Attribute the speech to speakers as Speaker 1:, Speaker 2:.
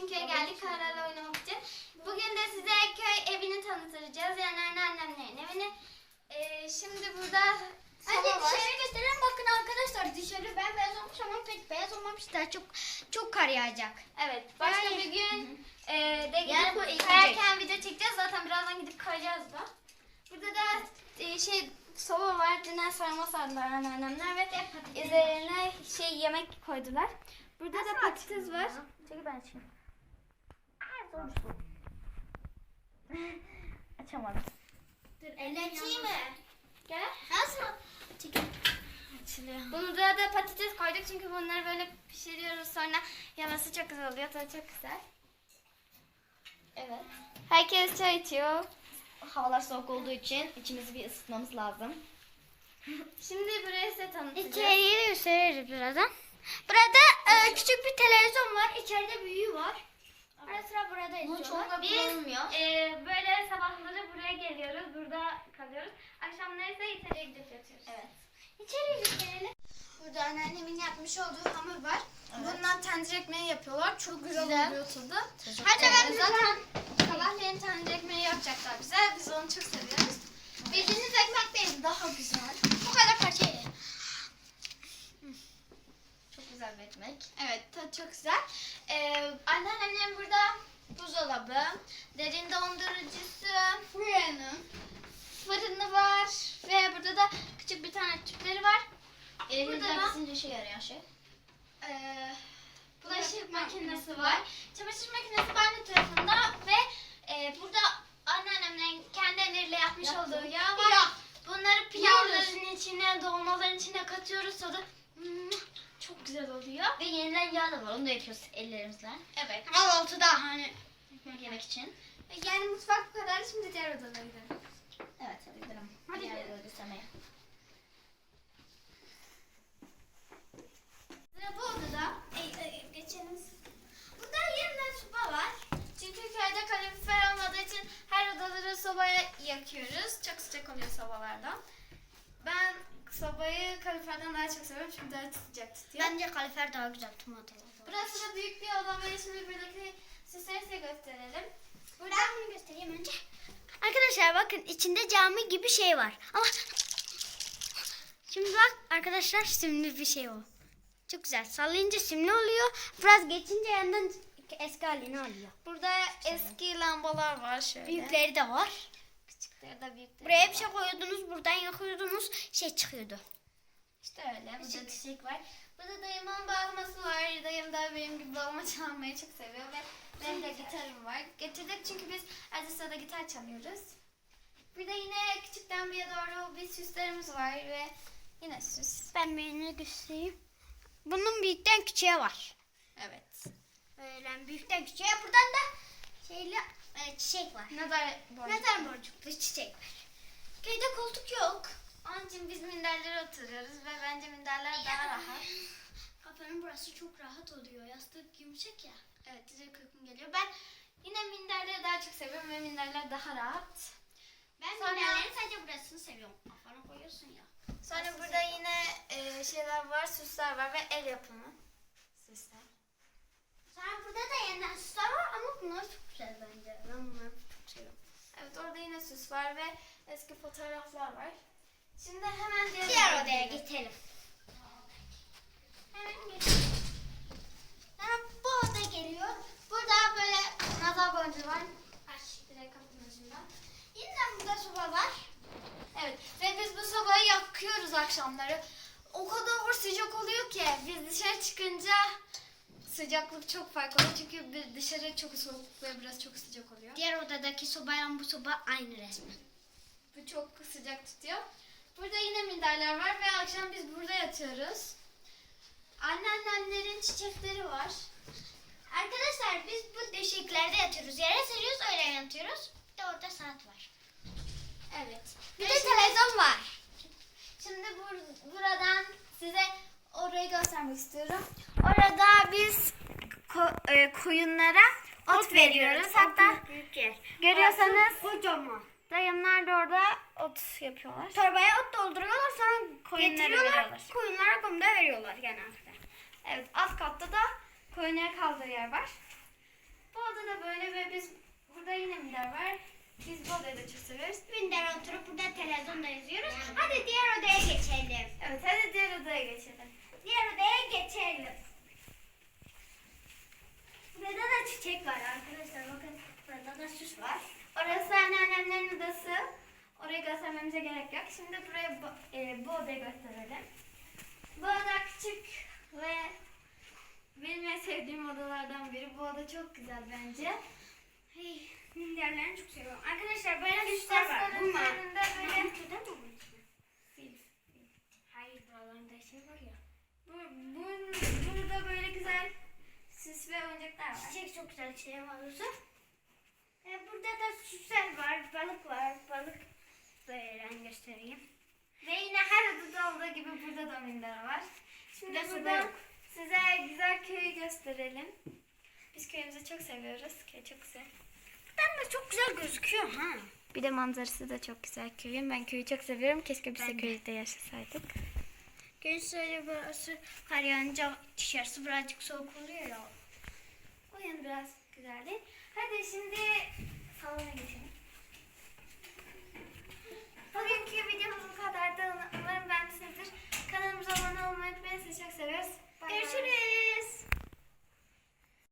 Speaker 1: Çimköy'e geldik
Speaker 2: karlarla
Speaker 1: oynamak için. Bugün de size köy evini tanıtacağız. Yani anneannemlerin evini. Ee, şimdi burada Önce
Speaker 2: dışarı gösterelim. Bakın arkadaşlar dışarı ben beyaz olmuş ama pek beyaz olmamış da çok çok kar yağacak.
Speaker 1: Evet. Başka
Speaker 2: yani,
Speaker 1: bir gün e, de gidip
Speaker 2: yani,
Speaker 1: kayarken video çekeceğiz. Zaten birazdan gidip kayacağız da. Burada da e, şey soba var. Dünden sarma sardılar anneannemler ve üzerine şey yemek koydular. Burada Nasıl da patates var. Çekil ben açayım. Açamadım.
Speaker 2: Dur
Speaker 1: Açayım mı? Gel.
Speaker 2: Nasıl? Çekil.
Speaker 1: Açılıyor. Bunu da, da patates koyduk çünkü bunları böyle pişiriyoruz sonra yemesi çok güzel oluyor. Tadı çok güzel.
Speaker 2: Evet.
Speaker 1: Herkes çay içiyor.
Speaker 2: Havalar soğuk olduğu için içimizi bir ısıtmamız lazım.
Speaker 1: Şimdi burayı size tanıtacağız.
Speaker 2: İçeriği de gösteririz birazdan. Burada e, küçük bir televizyon var. İçeride büyüğü var. Ara sıra burada izliyorlar.
Speaker 1: Biz e, böyle sabahları buraya geliyoruz. Burada kalıyoruz. Akşamları ise içeriye gidip yatıyoruz.
Speaker 2: Evet. İçeriye gösterelim.
Speaker 1: Burada anneannemin yapmış olduğu hamur var. Bundan tencere ekmeği yapıyorlar. Çok güzel,
Speaker 2: Güzel.
Speaker 1: oluyor tadı. Sefer
Speaker 2: ederim.
Speaker 1: zaten sabahleyin tencere ekmeği yapacaklar bize. Biz onu çok seviyoruz. Bildiğiniz ekmek değil, daha güzel.
Speaker 2: Bu kadar parça ekmek.
Speaker 1: Evet, tadı çok güzel. Ee, anneannemin burada buzdolabı, derin dondurucusu, fırını, fırını var ve burada da küçük bir tane tüpleri var. Da-
Speaker 2: kesince işe yarayan şey.
Speaker 1: Ee, bulaşık makinesi var. Çamaşır makinesi banyo tarafında ve e, burada anneannemin kendi elleriyle yapmış
Speaker 2: Yaptı.
Speaker 1: olduğu yağ var. Bunları pilavların içine, dolmaların içine katıyoruz. Mm, çok güzel oluyor.
Speaker 2: Ve yenilen yağ da var. Onu da yapıyoruz ellerimizle.
Speaker 1: Evet.
Speaker 2: Kahvaltıda hani yemek için.
Speaker 1: Yani mutfak bu kadar. Şimdi diğer odana gidelim.
Speaker 2: Evet hadi gidelim.
Speaker 1: Hadi
Speaker 2: Diğer
Speaker 1: gidelim.
Speaker 2: odaya
Speaker 1: bu odada. E, e, geçelim. Burada yeniden soba var. Çünkü köyde kalorifer olmadığı için her odaları sobaya yakıyoruz. Çok sıcak oluyor sobalardan. Ben sobayı kaloriferden daha çok seviyorum çünkü daha sıcak tutuyor.
Speaker 2: Bence kalifer daha güzel tüm odalar.
Speaker 1: Burası da büyük bir oda ve şimdi buradaki süsleri size gösterelim. Burada
Speaker 2: Ben bunu göstereyim önce. Arkadaşlar bakın içinde cami gibi şey var. Ama şimdi bak arkadaşlar simli bir şey o. Çok güzel. Sallayınca simli oluyor. Biraz geçince yandan eski halini alıyor.
Speaker 1: burada eski lambalar var şöyle.
Speaker 2: Büyükleri de var.
Speaker 1: Küçükleri de büyükleri
Speaker 2: Buraya
Speaker 1: de
Speaker 2: bir şey koyuyordunuz, buradan yakıyordunuz, şey çıkıyordu.
Speaker 1: İşte öyle. Burada çiçek var. Burada dayımın bağlaması var. Dayım da benim gibi bağlama çalmayı çok seviyor ve benim de gitarım var. Getirdik çünkü biz arada sırada gitar çalıyoruz. Burada yine küçükten bir doğru bir süslerimiz var ve yine süs.
Speaker 2: Ben birini göstereyim. Bunun büyükten küçüğe var.
Speaker 1: Evet.
Speaker 2: Böyle büyükten küçüğe. Buradan da şeyle e, çiçek var.
Speaker 1: Nazar boncuk.
Speaker 2: Nazar boncuklu çiçek var.
Speaker 1: Köyde koltuk yok. Onun için biz minderlere oturuyoruz ve bence minderler daha rahat.
Speaker 2: Kafanın burası çok rahat oluyor. Yastık yumuşak ya.
Speaker 1: Evet, sıcak uykum geliyor. Ben yine minderleri daha çok seviyorum ve minderler daha rahat.
Speaker 2: Ben
Speaker 1: Sonra-
Speaker 2: minderlerin sadece burasını seviyorum. Kafana koyuyorsun ya.
Speaker 1: Sonra burada yine e, şeyler var, süsler var ve el yapımı süsler.
Speaker 2: Sonra burada da yeniden süsler var ama bunlar çok güzel bence. Ben bunları çok seviyorum.
Speaker 1: Evet, orada yine süs var ve eski fotoğraflar var. Şimdi hemen diğer,
Speaker 2: Diğer odaya geçelim. Hemen geçelim. Sonra bu oda geliyor.
Speaker 1: Burada böyle nazar boncuğu var. Aç direkt kapının ucundan.
Speaker 2: Yeniden burada soba var.
Speaker 1: Evet ve biz bu sobayı yakıyoruz akşamları. O kadar sıcak oluyor ki biz dışarı çıkınca sıcaklık çok farklı oluyor. Çünkü bir dışarı çok soğuk ve biraz çok sıcak oluyor.
Speaker 2: Diğer odadaki sobayla bu soba aynı resmen.
Speaker 1: Bu çok sıcak tutuyor. Burada yine minderler var ve akşam biz burada yatıyoruz. Anneannemlerin çiçekleri var.
Speaker 2: Arkadaşlar biz bu döşeklerde yatıyoruz. Yere seriyoruz öyle yatıyoruz. Bir de orada saat var.
Speaker 1: Evet.
Speaker 2: Bir de televizyon var.
Speaker 1: Şimdi bur- buradan size orayı göstermek istiyorum.
Speaker 2: Biz ko- e, koyunlara ot, veriyoruz. Hatta
Speaker 1: büyük yer.
Speaker 2: görüyorsanız
Speaker 1: kocaman.
Speaker 2: dayımlar da orada
Speaker 1: Ot yapıyorlar.
Speaker 2: torbaya ot dolduruyorlar sonra
Speaker 1: Koyunlara
Speaker 2: getiriyorlar.
Speaker 1: veriyorlar.
Speaker 2: Koyunlara kumda veriyorlar genelde.
Speaker 1: Evet alt katta da koyunlara kaldığı yer var. Bu odada böyle ve biz burada yine minder var. Biz bu odayı da çok seviyoruz.
Speaker 2: Minder oturup burada televizyonda izliyoruz. Hadi diğer odaya geçelim.
Speaker 1: Evet hadi diğer odaya geçelim.
Speaker 2: Diğer odaya geçelim. Burada da çiçek var arkadaşlar. Bakın burada da süs var.
Speaker 1: Orası anneannemlerin odası. Orayı göstermemize gerek yok. Şimdi buraya bu, e, bu odayı gösterelim. Bu oda küçük ve benim en sevdiğim odalardan biri. Bu oda çok güzel bence.
Speaker 2: Hey, minderlerini çok seviyorum. Arkadaşlar böyle süsler var.
Speaker 1: tasların
Speaker 2: Bunlar.
Speaker 1: böyle.
Speaker 2: Hayır buralarında şey var ya.
Speaker 1: Bu, bu, burada böyle güzel süs ve oyuncaklar var.
Speaker 2: Çiçek çok güzel çiçeği havuzu. Ee, burada da süsler var, balık var, balık böyle göstereyim.
Speaker 1: Ve yine her odada olduğu gibi burada da minder var. Şimdi
Speaker 2: Burada
Speaker 1: burada size güzel köyü gösterelim. Biz köyümüzü çok seviyoruz. Köy çok güzel.
Speaker 2: Buradan da çok güzel gözüküyor ha.
Speaker 1: Bir de manzarası da çok güzel köyün. Ben köyü çok seviyorum. Keşke biz de. köyde yaşasaydık.
Speaker 2: Söyle burası kar yağınca dışarısı birazcık soğuk oluyor ya.
Speaker 1: O yanı biraz güzel değil. Hadi şimdi salona geçelim.